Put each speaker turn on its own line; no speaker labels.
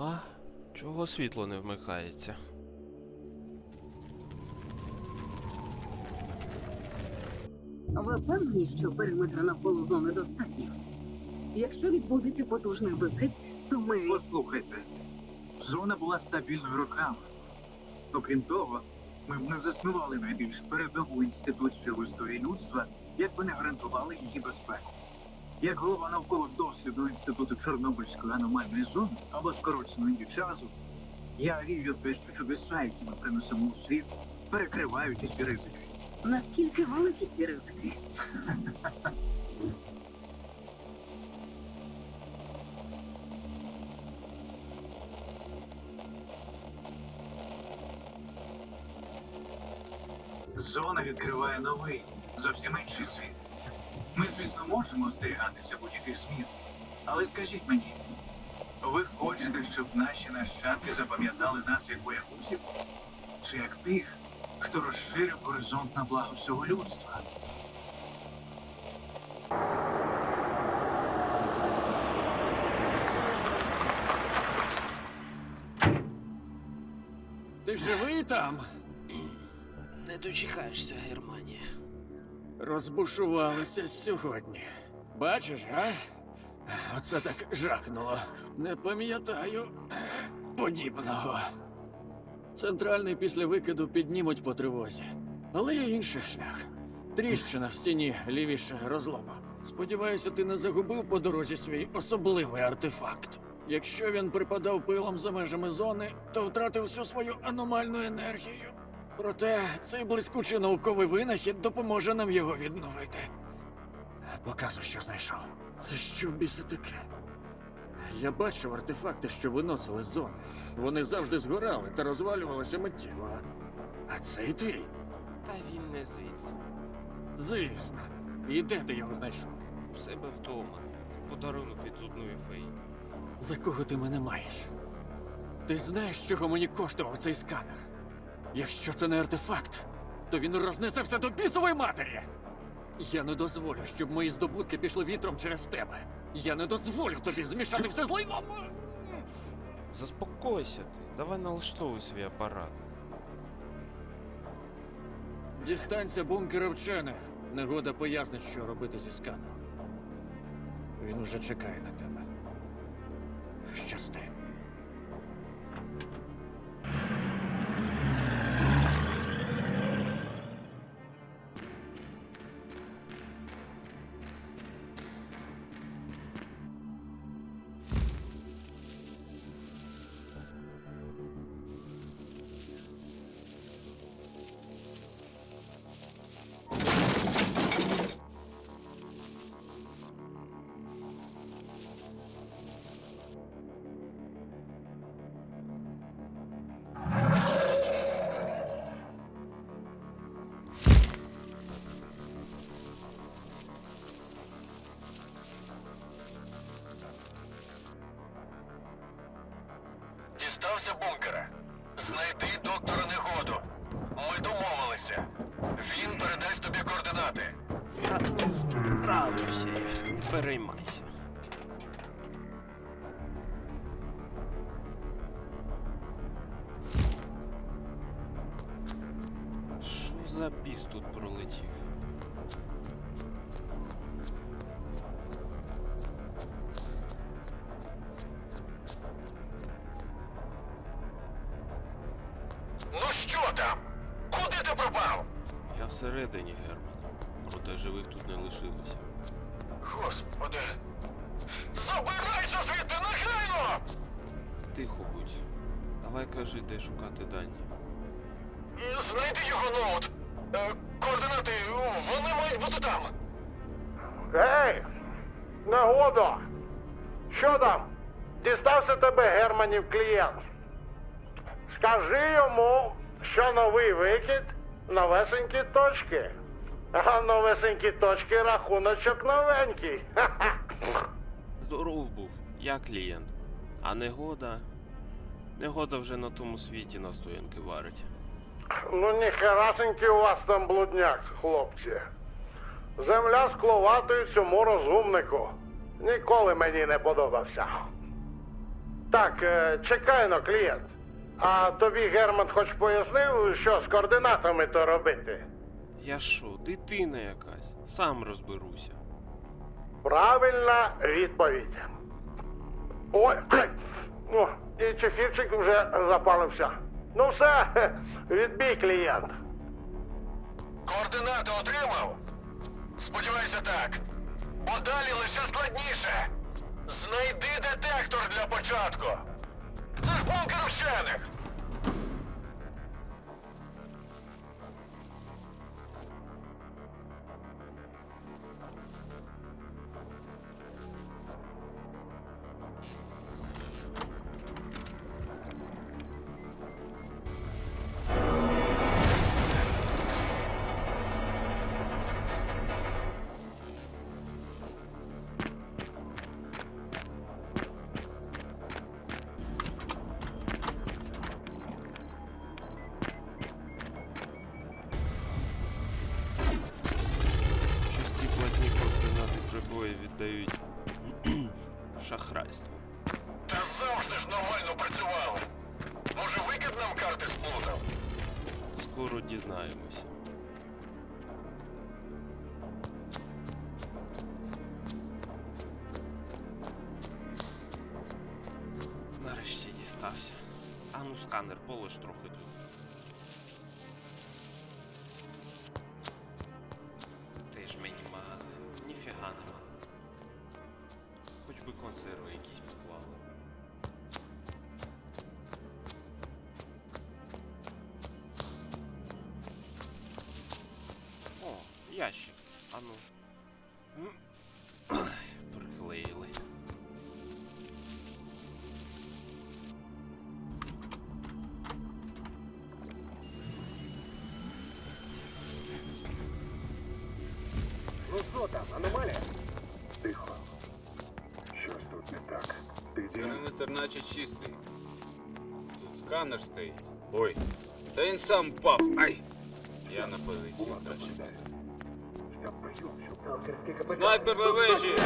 А? Чого світло не вмикається?
Ви впевнені, що периметра навколо зони достатньо? Якщо відбудеться потужний викид, то ми.
Послухайте, зона була стабільною роками. Окрім того, ми б не заснували найбільш передову інституцію в історії людства, якби не гарантували її безпеку. Як голова навколо досліду Інституту Чорнобильської аномальної зони або скороченої її часу, я вірю те, що чудеса, які ми принесемо у світ, перекривають усі ризики.
Наскільки великі ці ризики?
Зона відкриває новий, зовсім інший світ. Ми, звісно, можемо остерігатися будь-яких змін. Але скажіть мені, ви хочете, щоб наші нащадки запам'ятали нас як боягузів? Чи як тих, хто розширив горизонт на благо всього людства?
Ти живий там?
Не дочекаєшся, Германія.
Розбушувалися сьогодні. Бачиш, а? Оце так жахнуло. Не пам'ятаю подібного. Центральний після викиду піднімуть по тривозі. Але є інший шлях. Тріщина в стіні лівіше розлому. Сподіваюся, ти не загубив по дорозі свій особливий артефакт. Якщо він припадав пилом за межами зони, то втратив всю свою аномальну енергію. Проте цей блискучий науковий винахід допоможе нам його відновити. Показуй, що знайшов. Це що в біса таке? Я бачив артефакти, що виносили з зони. Вони завжди згорали та розвалювалися миттєво. А цей твій?
Та він не звідси.
Звісно. І де ти його знайшов?
У себе вдома. Подарунок від зубної феї.
За кого ти мене маєш? Ти знаєш, чого мені коштував цей сканер? Якщо це не артефакт, то він рознесеться до бісової матері. Я не дозволю, щоб мої здобутки пішли вітром через тебе. Я не дозволю тобі змішати все з лайном.
Заспокойся ти. Давай налаштовуй свій апарат.
Дістанься бункера вчених. Негода пояснить, що робити зі сканером. Він вже чекає на тебе. Щасти.
Дістався бункера. Знайди доктора негоду. Ми домовилися. Він передасть тобі координати.
Я справився. Не переймайся. Що за біс тут пролетів? Всередині, Герман. Проте живих тут не лишилося.
Господи. Забирайся звідти негайно!
Тихо будь. Давай кажи, де шукати дані.
Знайди його ноут. Е, координати, вони мають бути там.
Гей! Нагодо! Що там? Дістався тебе Германів клієнт. Скажи йому, що новий викид новесенькі точки. А новесенькі точки рахуночок новенький.
Здоров був, я клієнт. А негода. Негода вже на тому світі настоянки варить.
Ну ніхерасенький у вас там блудняк, хлопці. Земля скловатою цьому розумнику. Ніколи мені не подобався. Так, е, чекай но, клієнт. А тобі Герман хоч пояснив, що з координатами то робити?
Я що, дитина якась? Сам розберуся.
Правильна відповідь. Ой, о, і чефірчик вже запалився. Ну все, відбій клієнт.
Координати отримав? Сподіваюся, так. Бо далі лише складніше. Знайди детектор для початку. Це ж
шахрайству.
Та завжди ж нормально працював. Може, викид нам карти сплутав?
Скоро дізнаємося. Нарешті дістався. Ану, сканер, полиш трохи тут. Консерви якісь поклали. О, ящик. Ану. Приклеїли.
Ти
Периметр наче чистий. Тут сканер стоїть. Ой, та він сам впав. Ай! Я на позиції краще. Снайпер на вежі!